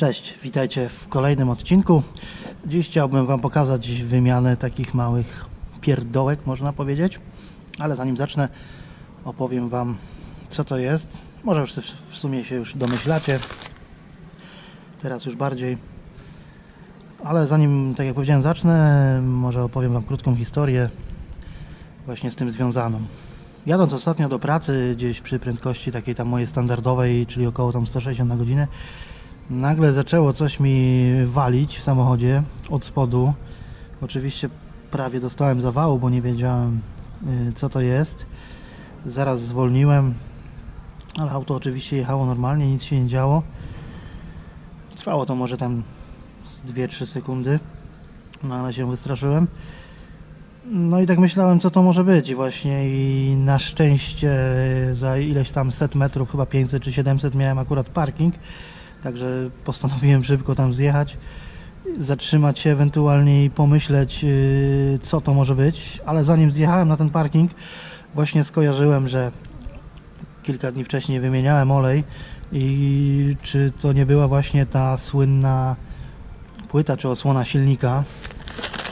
Cześć, witajcie w kolejnym odcinku. Dziś chciałbym Wam pokazać wymianę takich małych pierdołek, można powiedzieć. Ale zanim zacznę, opowiem Wam, co to jest. Może już w sumie się już domyślacie. Teraz już bardziej. Ale zanim, tak jak powiedziałem, zacznę, może opowiem Wam krótką historię właśnie z tym związaną. Jadąc ostatnio do pracy, gdzieś przy prędkości takiej tam mojej standardowej, czyli około tam 160 na godzinę, nagle zaczęło coś mi walić w samochodzie od spodu. Oczywiście prawie dostałem zawału, bo nie wiedziałem y, co to jest. Zaraz zwolniłem, ale auto oczywiście jechało normalnie, nic się nie działo. Trwało to może tam 2-3 sekundy, no ale się wystraszyłem. No i tak myślałem, co to może być właśnie i na szczęście za ileś tam set metrów, chyba 500 czy 700 miałem akurat parking, także postanowiłem szybko tam zjechać, zatrzymać się ewentualnie i pomyśleć, yy, co to może być, ale zanim zjechałem na ten parking, właśnie skojarzyłem, że kilka dni wcześniej wymieniałem olej i czy to nie była właśnie ta słynna płyta czy osłona silnika,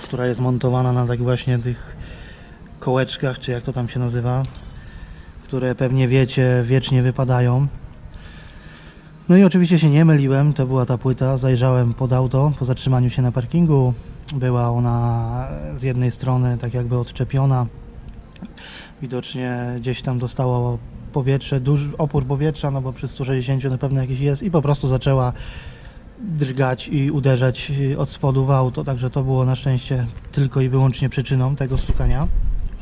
która jest montowana na tak właśnie tych kołeczkach, czy jak to tam się nazywa, które pewnie wiecie, wiecznie wypadają. No i oczywiście się nie myliłem, to była ta płyta, zajrzałem pod auto po zatrzymaniu się na parkingu. Była ona z jednej strony tak jakby odczepiona. Widocznie gdzieś tam dostało powietrze, duży opór powietrza, no bo przy 160 na pewno jakiś jest i po prostu zaczęła drgać i uderzać y, od spodu w auto, także to było na szczęście tylko i wyłącznie przyczyną tego stukania.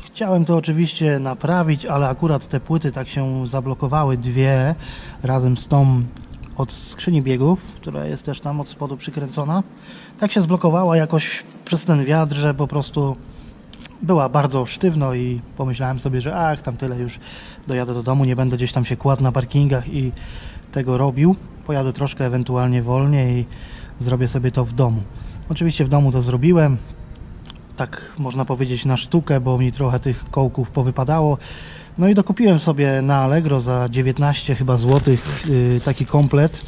Chciałem to oczywiście naprawić, ale akurat te płyty tak się zablokowały, dwie razem z tą od skrzyni biegów, która jest też tam od spodu przykręcona. Tak się zblokowała jakoś przez ten wiatr, że po prostu była bardzo sztywno i pomyślałem sobie, że ach, tam tyle już dojadę do domu, nie będę gdzieś tam się kładł na parkingach i tego robił. Pojadę troszkę ewentualnie wolniej i zrobię sobie to w domu. Oczywiście w domu to zrobiłem, tak można powiedzieć na sztukę, bo mi trochę tych kołków powypadało. No i dokupiłem sobie na Allegro za 19 chyba złotych yy, taki komplet,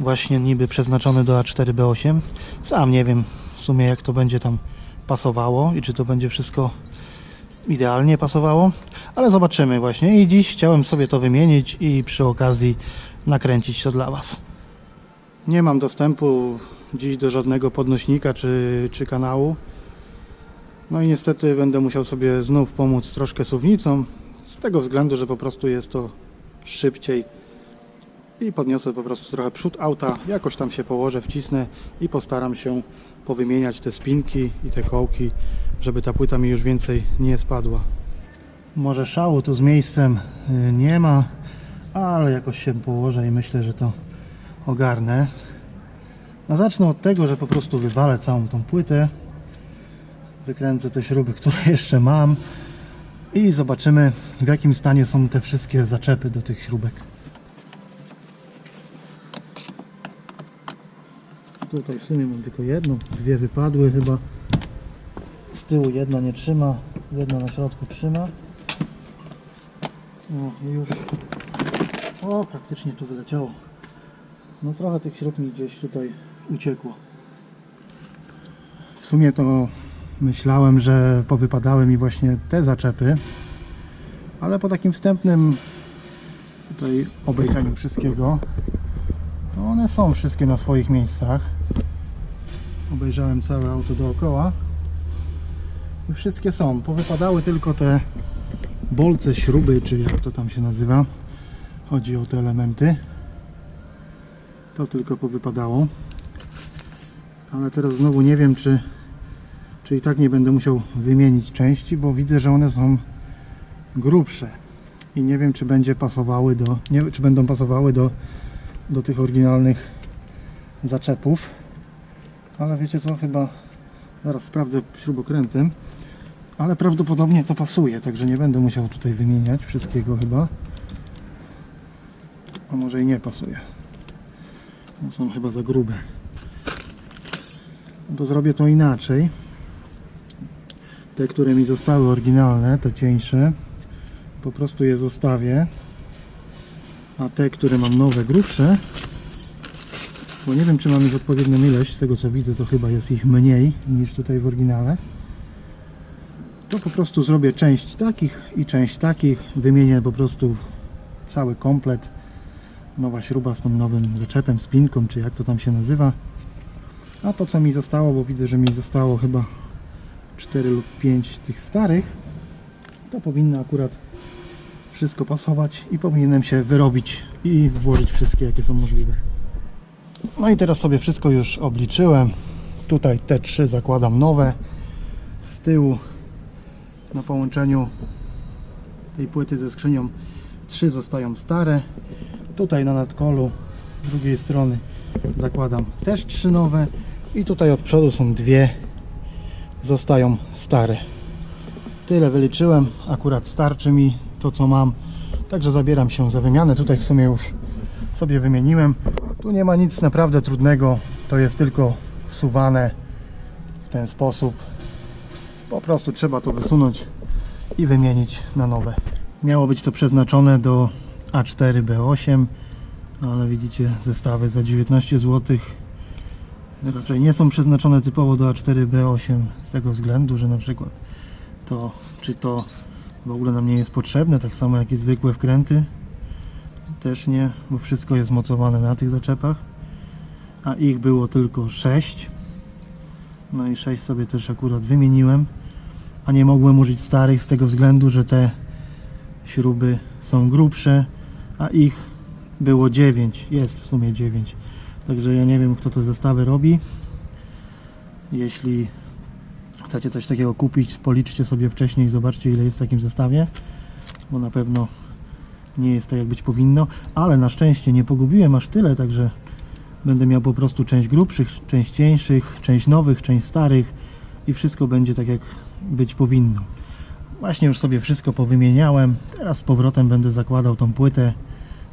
właśnie niby przeznaczony do A4B8. Sam nie wiem w sumie jak to będzie tam pasowało i czy to będzie wszystko idealnie pasowało, ale zobaczymy właśnie. I dziś chciałem sobie to wymienić i przy okazji nakręcić to dla Was. Nie mam dostępu dziś do żadnego podnośnika czy, czy kanału. No i niestety będę musiał sobie znów pomóc troszkę suwnicą, z tego względu, że po prostu jest to szybciej i podniosę po prostu trochę przód auta, jakoś tam się położę, wcisnę i postaram się powymieniać te spinki i te kołki, żeby ta płyta mi już więcej nie spadła. Może szału tu z miejscem y, nie ma, ale jakoś się położę i myślę, że to ogarnę. No zacznę od tego, że po prostu wywalę całą tą płytę, wykręcę te śruby, które jeszcze mam i zobaczymy w jakim stanie są te wszystkie zaczepy do tych śrubek. Tutaj w sumie mam tylko jedną, dwie wypadły chyba. Z tyłu jedna nie trzyma, jedna na środku trzyma. No już. O, praktycznie tu wyleciało. No trochę tych śrub gdzieś tutaj uciekło. W sumie to myślałem, że powypadały mi właśnie te zaczepy, ale po takim wstępnym tutaj obejrzeniu wszystkiego, to one są wszystkie na swoich miejscach. Obejrzałem całe auto dookoła i wszystkie są. Powypadały tylko te bolce, śruby, czy jak to tam się nazywa. Chodzi o te elementy. To tylko powypadało. Ale teraz znowu nie wiem, czy, czy i tak nie będę musiał wymienić części, bo widzę, że one są grubsze. I nie wiem, czy będzie pasowały do, nie, czy będą pasowały do, do tych oryginalnych zaczepów. Ale wiecie co, chyba zaraz sprawdzę śrubokrętem. Ale prawdopodobnie to pasuje, także nie będę musiał tutaj wymieniać wszystkiego chyba. A może i nie pasuje. No są chyba za grube. No to zrobię to inaczej. Te, które mi zostały oryginalne, te cieńsze, po prostu je zostawię. A te, które mam nowe, grubsze, bo nie wiem, czy mam ich odpowiednią ilość, z tego co widzę, to chyba jest ich mniej niż tutaj w oryginale. To po prostu zrobię część takich i część takich. Wymienię po prostu cały komplet. Nowa śruba z tym nowym zaczepem, spinką, czy jak to tam się nazywa. A to co mi zostało, bo widzę, że mi zostało chyba 4 lub 5 tych starych, to powinno akurat wszystko pasować i powinienem się wyrobić i włożyć wszystkie jakie są możliwe. No i teraz sobie wszystko już obliczyłem. Tutaj te trzy zakładam nowe. Z tyłu na połączeniu tej płyty ze skrzynią trzy zostają stare. Tutaj na nadkolu z drugiej strony zakładam też trzy nowe i tutaj od przodu są dwie zostają stare. Tyle wyliczyłem, akurat starczy mi to co mam. Także zabieram się za wymianę. Tutaj w sumie już sobie wymieniłem. Tu nie ma nic naprawdę trudnego. To jest tylko wsuwane w ten sposób. Po prostu trzeba to wysunąć i wymienić na nowe. Miało być to przeznaczone do A4B8, no ale widzicie zestawy za 19 zł. Raczej nie są przeznaczone typowo do A4B8 z tego względu, że na przykład to czy to w ogóle nam nie jest potrzebne, tak samo jak i zwykłe wkręty też nie, bo wszystko jest mocowane na tych zaczepach a ich było tylko 6 no i 6 sobie też akurat wymieniłem a nie mogłem użyć starych z tego względu, że te śruby są grubsze a ich było 9 jest w sumie 9 także ja nie wiem kto te zestawy robi. Jeśli chcecie coś takiego kupić policzcie sobie wcześniej i zobaczcie ile jest w takim zestawie bo na pewno nie jest tak jak być powinno, ale na szczęście nie pogubiłem aż tyle, także będę miał po prostu część grubszych, część cieńszych, część nowych, część starych i wszystko będzie tak jak być powinno. Właśnie już sobie wszystko powymieniałem, teraz z powrotem będę zakładał tą płytę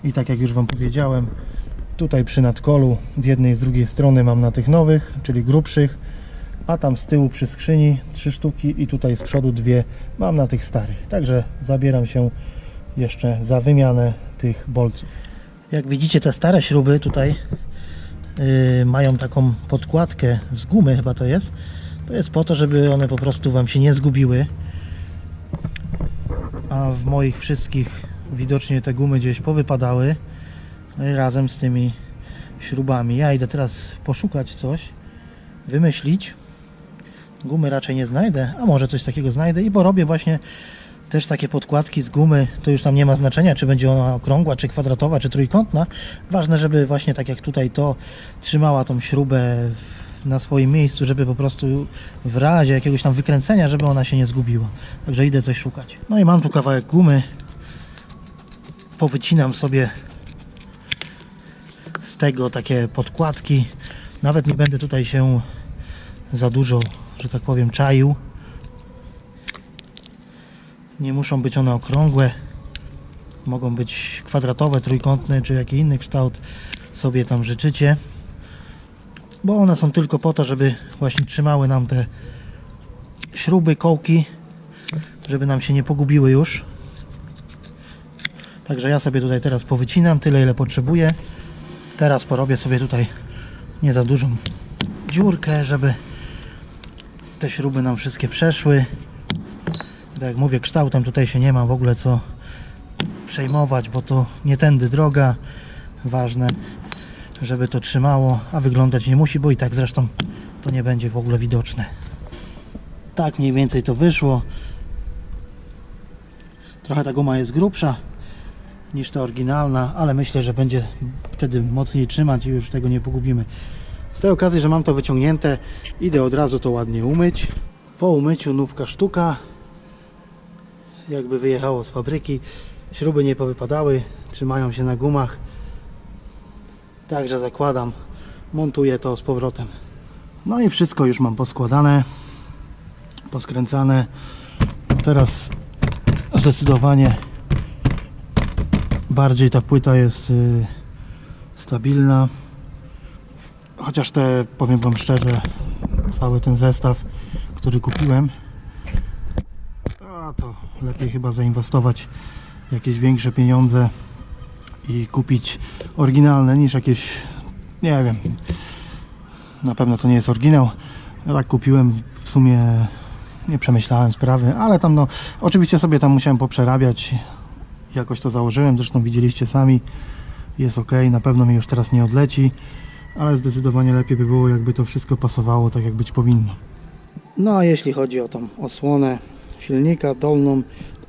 i tak jak już Wam powiedziałem, tutaj przy nadkolu z jednej i z drugiej strony mam na tych nowych, czyli grubszych, a tam z tyłu przy skrzyni trzy sztuki i tutaj z przodu dwie mam na tych starych. Także zabieram się jeszcze za wymianę tych bolców. Jak widzicie te stare śruby tutaj mają taką podkładkę z gumy chyba to jest. To jest po to, żeby one po prostu Wam się nie zgubiły. A w moich wszystkich widocznie te gumy gdzieś powypadały razem z tymi śrubami. Ja idę teraz poszukać coś, wymyślić. Gumy raczej nie znajdę, a może coś takiego znajdę i porobię właśnie też takie podkładki z gumy, to już tam nie ma znaczenia, czy będzie ona okrągła, czy kwadratowa, czy trójkątna. Ważne, żeby właśnie tak jak tutaj to trzymała tą śrubę na swoim miejscu, żeby po prostu w razie jakiegoś tam wykręcenia, żeby ona się nie zgubiła. Także idę coś szukać. No i mam tu kawałek gumy. Powycinam sobie z tego takie podkładki. Nawet nie będę tutaj się za dużo, że tak powiem, czaił. Nie muszą być one okrągłe. Mogą być kwadratowe, trójkątne, czy jaki inny kształt sobie tam życzycie. Bo one są tylko po to, żeby właśnie trzymały nam te śruby, kołki, żeby nam się nie pogubiły już. Także ja sobie tutaj teraz powycinam tyle, ile potrzebuję. Teraz porobię sobie tutaj nie za dużą dziurkę, żeby te śruby nam wszystkie przeszły. Tak jak mówię, kształtem tutaj się nie ma w ogóle co przejmować, bo to nie tędy droga. Ważne, żeby to trzymało, a wyglądać nie musi, bo i tak zresztą to nie będzie w ogóle widoczne. Tak mniej więcej to wyszło. Trochę ta guma jest grubsza niż ta oryginalna, ale myślę, że będzie wtedy mocniej trzymać i już tego nie pogubimy. Z tej okazji, że mam to wyciągnięte, idę od razu to ładnie umyć. Po umyciu nówka sztuka, jakby wyjechało z fabryki. Śruby nie powypadały, trzymają się na gumach. Także zakładam, montuję to z powrotem. No i wszystko już mam poskładane, poskręcane. Teraz zdecydowanie bardziej ta płyta jest y, stabilna. Chociaż te, powiem Wam szczerze, cały ten zestaw, który kupiłem, To lepiej chyba zainwestować jakieś większe pieniądze i kupić oryginalne niż jakieś, nie wiem, na pewno to nie jest oryginał. Ja tak kupiłem w sumie, nie przemyślałem sprawy, ale tam no, oczywiście sobie tam musiałem poprzerabiać. Jakoś to założyłem, zresztą widzieliście sami. Jest ok, na pewno mi już teraz nie odleci, ale zdecydowanie lepiej by było, jakby to wszystko pasowało tak, jak być powinno. No a jeśli chodzi o tą osłonę silnika dolną,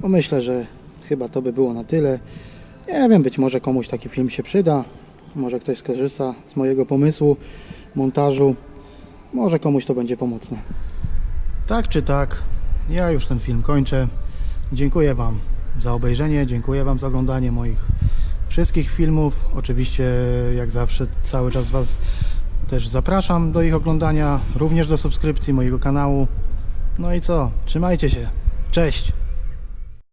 to myślę, że chyba to by było na tyle. Nie wiem, być może komuś taki film się przyda, może ktoś skorzysta z mojego pomysłu montażu, może komuś to będzie pomocne. Tak czy tak, ja już ten film kończę. Dziękuję Wam za obejrzenie, dziękuję Wam za oglądanie moich wszystkich filmów. Oczywiście, jak zawsze, cały czas Was też zapraszam do ich oglądania, również do subskrypcji mojego kanału. No i co? Trzymajcie się. Cześć!